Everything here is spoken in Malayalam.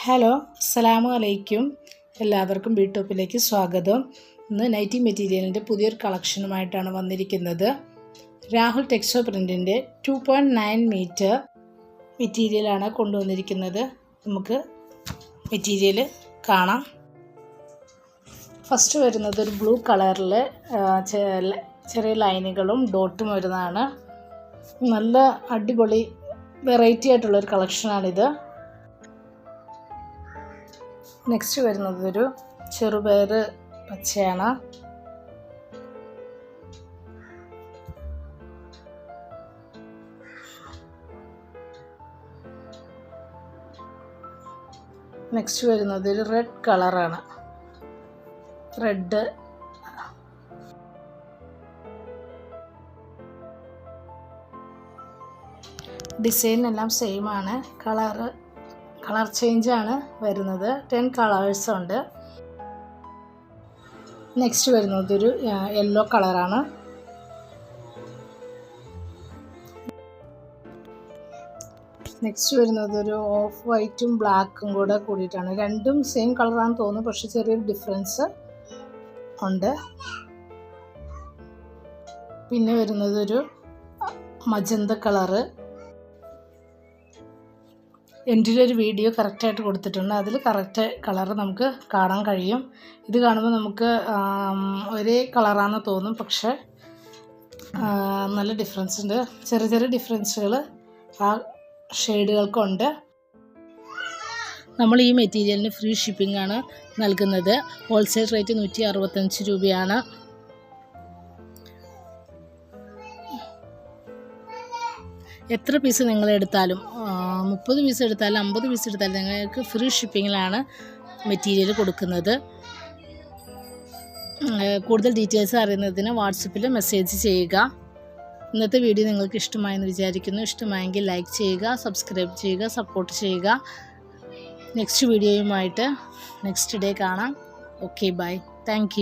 ഹലോ അസ്സലാമു അലൈക്കും എല്ലാവർക്കും ബി സ്വാഗതം. ഇന്ന് നൈറ്റി മെറ്റീരിയലിന്റെ പുതിയൊരു കളക്ഷനുമായിട്ടാണ് വന്നിരിക്കുന്നത്. രാഹുൽ ടെക്സ്റ്റോ പ്രിന്റിന്റെ ടു പോയിന്റ് നയൻ മീറ്റർ മെറ്റീരിയലാണ് കൊണ്ടുവന്നിരിക്കുന്നത്. നമുക്ക് മെറ്റീരിയൽ കാണാം. ഫസ്റ്റ് വരുന്നത് ഒരു ബ്ലൂ കളറിൽ ചെറിയ ലൈനുകളും ഡോട്ടും വരുന്നതാണ്. നല്ല അടിപൊളി വെറൈറ്റി ആയിട്ടുള്ളൊരു കളക്ഷനാണിത്. നെക്സ്റ്റ് വരുന്നത് ഒരു ചെറുപയർ പച്ചയാണ്. നെക്സ്റ്റ് വരുന്നത് ഒരു റെഡ് കളറാണ് റെഡ് ഡിസൈൻ എല്ലാം കളറ് കളർ ചേഞ്ച് ആണ് വരുന്നത്. ടെൻ കളേഴ്സ് ഉണ്ട്. നെക്സ്റ്റ് വരുന്നത് ഒരു യെല്ലോ കളറാണ് നെക്സ്റ്റ് വരുന്നത് ഒരു ഓഫ് വൈറ്റും ബ്ലാക്കും കൂടെ കൂടിയിട്ടാണ്. രണ്ടും സെയിം കളറാണെന്ന് തോന്നുന്നു പക്ഷെ ചെറിയൊരു ഡിഫറൻസ് ഉണ്ട്. പിന്നെ വരുന്നത് ഒരു മജന്ത കളറ് എൻഡിലൊരു വീഡിയോ കറക്റ്റായിട്ട് കൊടുത്തിട്ടുണ്ട്. അതിൽ കറക്റ്റ് കളർ നമുക്ക് കാണാൻ കഴിയും. ഇത് കാണുമ്പോൾ നമുക്ക് ഒരേ കളറാണെന്ന് തോന്നും. പക്ഷേ നല്ല ഡിഫറൻസ് ഉണ്ട്. ചെറിയ ചെറിയ ഡിഫറൻസുകൾ ആ ഷെയ്ഡുകൾക്കുണ്ട് നമ്മൾ ഈ മെറ്റീരിയലിന് ഫ്രീ ഷിപ്പിംഗ് ആണ് നൽകുന്നത്. ഹോൾസെയിൽ റേറ്റ് നൂറ്റി അറുപത്തഞ്ച് രൂപയാണ്. എത്ര പീസ് നിങ്ങൾ എടുത്താലും മുപ്പത് പീസ് എടുത്താലും അമ്പത് പീസ് എടുത്താലും നിങ്ങൾക്ക് ഫ്രീ ഷിപ്പിങ്ങിലാണ് മെറ്റീരിയൽ കൊടുക്കുന്നത്. കൂടുതൽ ഡീറ്റെയിൽസ് അറിയുന്നതിന് വാട്സപ്പിൽ മെസ്സേജ് ചെയ്യുക. ഇന്നത്തെ വീഡിയോ നിങ്ങൾക്ക് ഇഷ്ടമായെന്ന് വിചാരിക്കുന്നു. ഇഷ്ടമായെങ്കിൽ ലൈക്ക് ചെയ്യുക സബ്സ്ക്രൈബ് ചെയ്യുക സപ്പോർട്ട് ചെയ്യുക. നെക്സ്റ്റ് വീഡിയോയുമായിട്ട് നെക്സ്റ്റ് ഡേ കാണാം. Okay bye thank